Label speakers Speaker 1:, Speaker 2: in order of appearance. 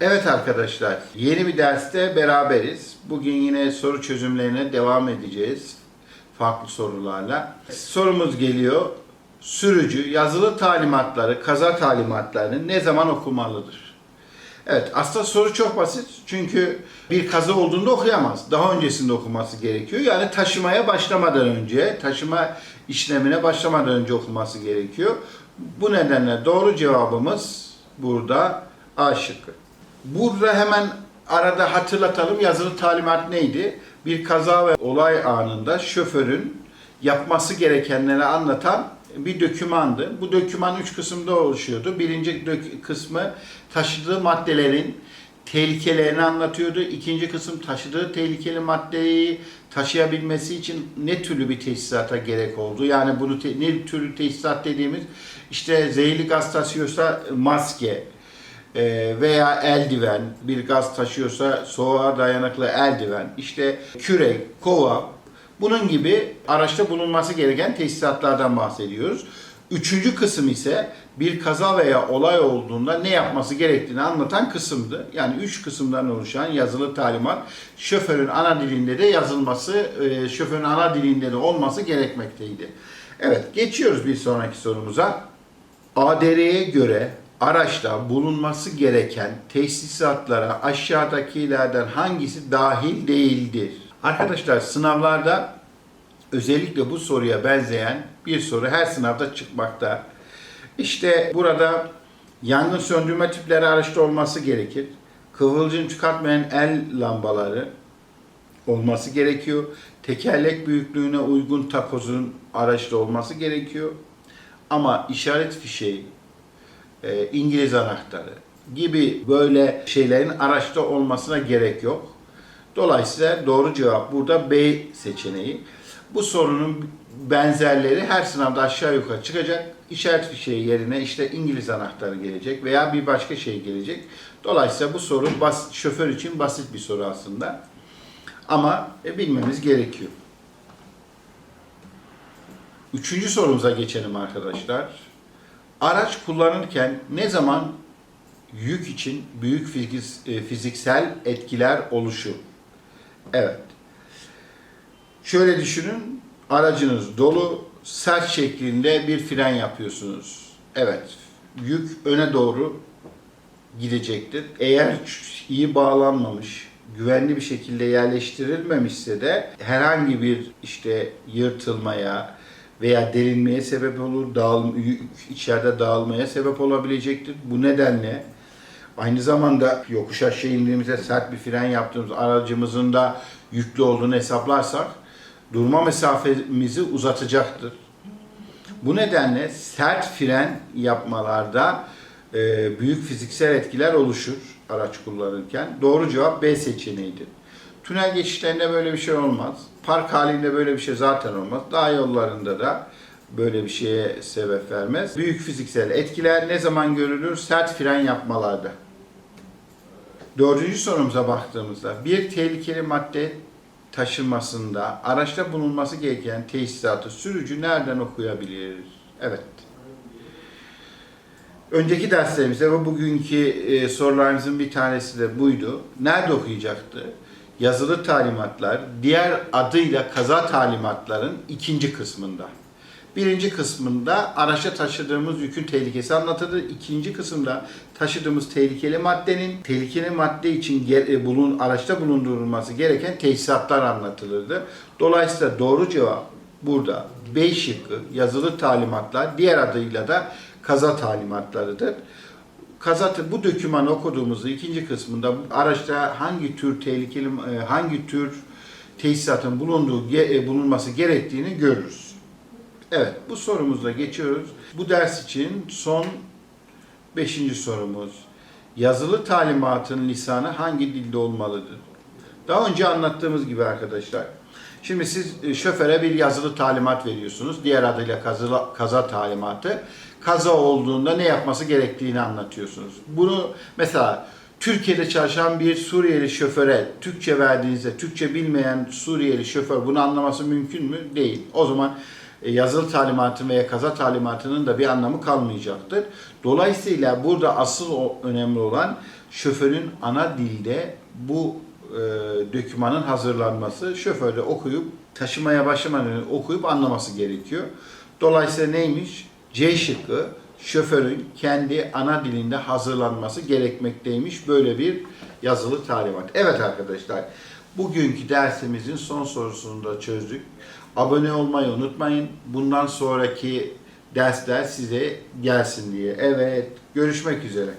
Speaker 1: Evet arkadaşlar, yeni bir derste beraberiz. Bugün yine soru çözümlerine devam edeceğiz. Farklı sorularla. Sorumuz geliyor. Sürücü yazılı talimatları, kaza talimatlarını ne zaman okumalıdır? Evet, aslında soru çok basit. Çünkü bir kaza olduğunda okuyamaz. Daha öncesinde okuması gerekiyor. Yani taşımaya başlamadan önce, taşıma işlemine başlamadan önce okuması gerekiyor. Bu nedenle doğru cevabımız burada A şıkkı. Burada hemen arada hatırlatalım yazılı talimat neydi? Bir kaza ve olay anında şoförün yapması gerekenleri anlatan bir dökümandı. Bu döküman üç kısımda oluşuyordu. Birinci kısmı taşıdığı maddelerin tehlikelerini anlatıyordu. İkinci kısım taşıdığı tehlikeli maddeyi taşıyabilmesi için ne türlü bir tesisata gerek oldu? Yani bunu te- ne türlü tesisat dediğimiz işte zehirli gaz taşıyorsa maske, veya eldiven, bir gaz taşıyorsa soğuğa dayanıklı eldiven, işte kürek, kova, bunun gibi araçta bulunması gereken tesisatlardan bahsediyoruz. Üçüncü kısım ise bir kaza veya olay olduğunda ne yapması gerektiğini anlatan kısımdı. Yani üç kısımdan oluşan yazılı talimat şoförün ana dilinde de yazılması, e, şoförün ana dilinde de olması gerekmekteydi. Evet, geçiyoruz bir sonraki sorumuza. ADR'ye göre araçta bulunması gereken tesisatlara aşağıdakilerden hangisi dahil değildir? Arkadaşlar sınavlarda özellikle bu soruya benzeyen bir soru her sınavda çıkmakta. İşte burada yangın söndürme tipleri araçta olması gerekir. Kıvılcım çıkartmayan el lambaları olması gerekiyor. Tekerlek büyüklüğüne uygun takozun araçta olması gerekiyor. Ama işaret fişeği, e, İngiliz anahtarı gibi böyle şeylerin araçta olmasına gerek yok. Dolayısıyla doğru cevap burada B seçeneği. Bu sorunun benzerleri her sınavda aşağı yukarı çıkacak. İşaret fişeği yerine işte İngiliz anahtarı gelecek veya bir başka şey gelecek. Dolayısıyla bu soru bas, şoför için basit bir soru aslında. Ama e, bilmemiz gerekiyor. Üçüncü sorumuza geçelim arkadaşlar. Araç kullanırken ne zaman yük için büyük e, fiziksel etkiler oluşur? Evet. Şöyle düşünün. Aracınız dolu, sert şeklinde bir fren yapıyorsunuz. Evet. Yük öne doğru gidecektir. Eğer iyi bağlanmamış, güvenli bir şekilde yerleştirilmemişse de herhangi bir işte yırtılmaya veya delinmeye sebep olur, dağıl, yük içeride dağılmaya sebep olabilecektir. Bu nedenle aynı zamanda yokuş aşağı indiğimizde sert bir fren yaptığımız aracımızın da yüklü olduğunu hesaplarsak durma mesafemizi uzatacaktır. Bu nedenle sert fren yapmalarda e, büyük fiziksel etkiler oluşur araç kullanırken. Doğru cevap B seçeneğidir. Tünel geçişlerinde böyle bir şey olmaz. Park halinde böyle bir şey zaten olmaz. Dağ yollarında da böyle bir şeye sebep vermez. Büyük fiziksel etkiler ne zaman görülür? Sert fren yapmalarda. Dördüncü sorumuza baktığımızda bir tehlikeli madde taşınmasında araçta bulunması gereken tesisatı sürücü nereden okuyabilir? Evet. Önceki derslerimizde ve bugünkü e, sorularımızın bir tanesi de buydu. Nerede okuyacaktı? Yazılı talimatlar, diğer adıyla kaza talimatların ikinci kısmında. Birinci kısmında araçta taşıdığımız yükün tehlikesi anlatılır. İkinci kısımda taşıdığımız tehlikeli maddenin, tehlikeli madde için e, bulun, araçta bulundurulması gereken tesisatlar anlatılırdı. Dolayısıyla doğru cevap burada B şıkkı yazılı talimatlar, diğer adıyla da kaza talimatlarıdır. Kazatı bu dokümanı okuduğumuzda ikinci kısmında araçta hangi tür tehlikeli e, hangi tür tesisatın bulunduğu e, bulunması gerektiğini görürüz. Evet, bu sorumuzla geçiyoruz. Bu ders için son beşinci sorumuz. Yazılı talimatın lisanı hangi dilde olmalıdır? Daha önce anlattığımız gibi arkadaşlar. Şimdi siz e, şoföre bir yazılı talimat veriyorsunuz. Diğer adıyla kaza, kaza talimatı. Kaza olduğunda ne yapması gerektiğini anlatıyorsunuz. Bunu mesela Türkiye'de çalışan bir Suriyeli şoföre Türkçe verdiğinizde Türkçe bilmeyen Suriyeli şoför bunu anlaması mümkün mü? Değil. O zaman e, yazılı talimatın veya kaza talimatının da bir anlamı kalmayacaktır. Dolayısıyla burada asıl önemli olan şoförün ana dilde bu e, dokümanın hazırlanması, şoför de okuyup taşımaya başlamadan okuyup anlaması gerekiyor. Dolayısıyla neymiş? C şıkkı şoförün kendi ana dilinde hazırlanması gerekmekteymiş böyle bir yazılı talimat. Evet arkadaşlar, bugünkü dersimizin son sorusunu da çözdük. Abone olmayı unutmayın. Bundan sonraki dersler size gelsin diye. Evet, görüşmek üzere.